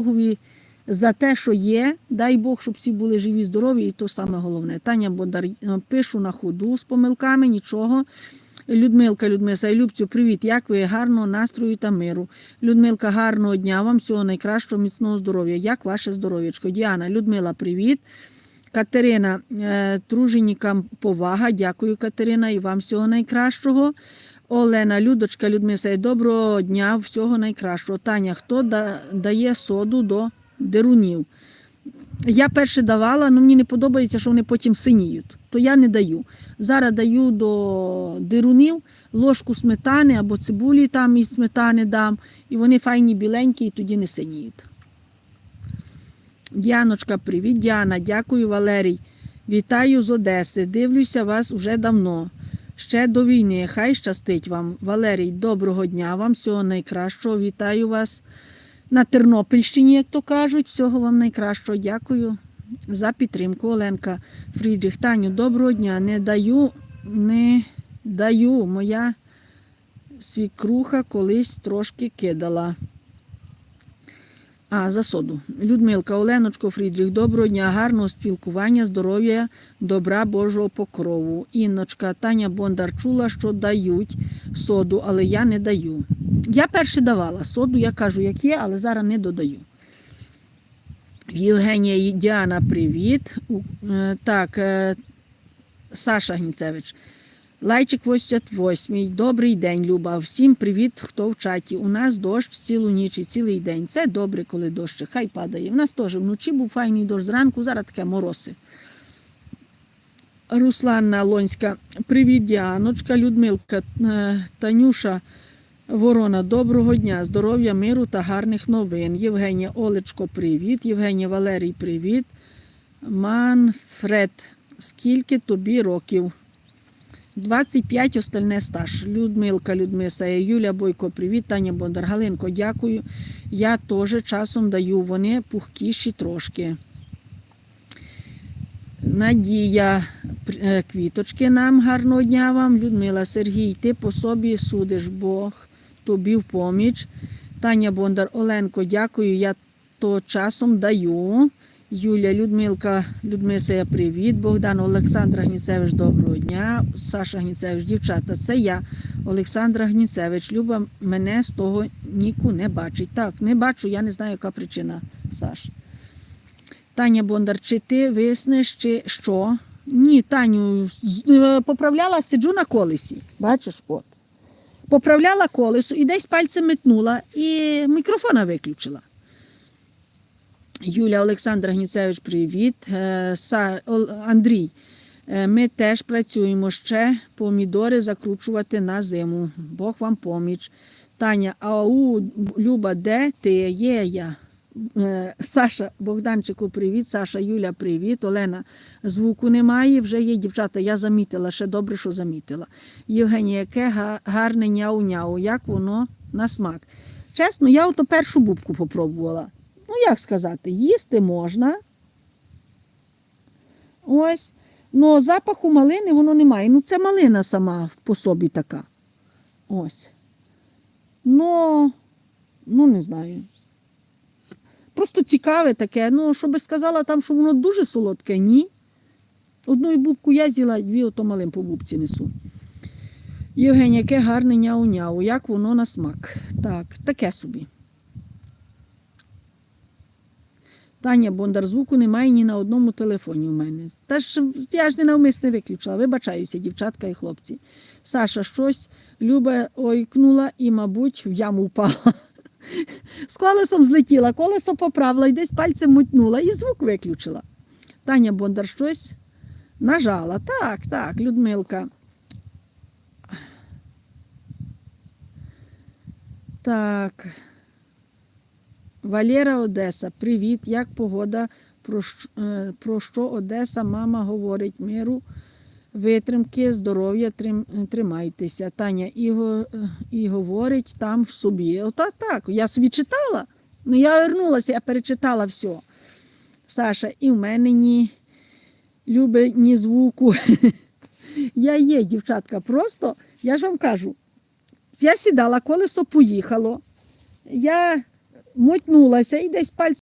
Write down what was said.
Богові за те, що є. Дай Бог, щоб всі були живі, здорові, і то саме головне. Таня Бондар е, пишу на ходу з помилками, нічого. Людмилка, Людмиса Любцю, привіт. Як ви? Гарного настрою та миру. Людмилка, гарного дня вам, всього найкращого, міцного здоров'я. Як ваше здоров'ячко? Діана, Людмила, привіт. Катерина, е, труженікам повага. Дякую, Катерина, і вам всього найкращого. Олена, Людочка, Людмиса, доброго дня, всього найкращого. Таня, хто да- дає соду до дерунів? Я перше давала, але мені не подобається, що вони потім синіють. То я не даю. Зараз даю до дирунів ложку сметани або цибулі там із сметани дам, і вони файні біленькі, і тоді не синіють. Діаночка, привіт, Діана, дякую, Валерій. Вітаю з Одеси. Дивлюся вас уже давно. Ще до війни. Хай щастить вам. Валерій, доброго дня вам, всього найкращого. Вітаю вас на Тернопільщині, як то кажуть. Всього вам найкращого. Дякую за підтримку. Оленка Фрідріх. Таню, доброго дня. Не даю, не даю. Моя свікруха колись трошки кидала. А, за соду. Людмилка, Оленочко, Фрідріх, доброго дня, гарного спілкування, здоров'я, добра Божого покрову. Інночка, Таня Бондар чула, що дають соду, але я не даю. Я перше давала соду, я кажу, як є, але зараз не додаю. Євгенія Діана, привіт. Е, Так, е, Саша Гніцевич. Лайчик 88. Добрий день, Люба. Всім привіт, хто в чаті. У нас дощ цілу ніч і цілий день. Це добре, коли дощ. Хай падає. У нас теж вночі був файний дощ зранку, зараз таке мороси. Русланна Лонська. Привіт, Діаночка, Людмилка, е, Танюша Ворона. Доброго дня, здоров'я, миру та гарних новин. Євгенія Олечко, привіт. Євгенія Валерій, привіт. Манфред, скільки тобі років? 25 остальне стаж. Людмилка, Людмиса, Юля Бойко, привіт, Таня Бондар, Галинко, дякую. Я теж часом даю, вони пухкіші трошки. Надія, е, квіточки нам, гарного дня вам. Людмила, Сергій, ти по собі судиш, Бог тобі в поміч. Таня Бондар, Оленко, дякую, я то часом даю. Юля, Людмилка, Людмисея, привіт. Богдан, Олександра Гніцевич, доброго дня. Саша Гніцевич, дівчата, це я, Олександра Гніцевич. Люба мене з того ніку не бачить. Так, не бачу, я не знаю, яка причина, Саш. Таня Бондар, чи ти виснеш, чи що? Ні, Таню, е, поправляла, сиджу на колесі. Бачиш, от. Поправляла колесо і десь пальцем метнула, і мікрофона виключила. Юля Олександра Гніцевич, привіт. Е, Андрій, е, ми теж працюємо ще помідори закручувати на зиму. Бог вам поміч. Таня, ау, Люба, де ти? Є я. Е, Саша Богданчику, привіт. Саша, Юля, привіт. Олена, звуку немає, вже є дівчата. Я замітила, ще добре, що замітила. Євгенія, яке гарне няу-няу, як воно на смак. Чесно, я ото першу бубку попробувала. Як сказати, їсти можна. Ось. Ну, запаху малини воно немає. Ну, це малина сама по собі така. Ось. Ну, ну не знаю. Просто цікаве таке. Ну, що би сказала там, що воно дуже солодке, ні. Одну бубку я з'їла, дві ото малим по бубці несу. Євгенія, яке гарне няу-няу, як воно на смак. Так, таке собі. Таня Бондар, звуку немає ні на одному телефоні у мене. Та ж я ж не навмисне виключила. Вибачаюся, дівчатка і хлопці. Саша щось Люба ойкнула і, мабуть, в яму впала. З колесом злетіла, колесо поправила і десь пальцем мутнула і звук виключила. Таня Бондар щось нажала. Так, так, Людмилка. Так. Валера Одеса, привіт, як погода? Про, щ- е, про що Одеса, мама говорить миру, витримки, здоров'я, тримайтеся. Таня і, е, і говорить там собі. Отак, так, я собі читала. Ну, я вернулася, я перечитала все. Саша, і в мене ні любить ні звуку. я є, дівчатка, просто, я ж вам кажу, я сідала, колесо поїхало. Я мотнулася і десь пальцем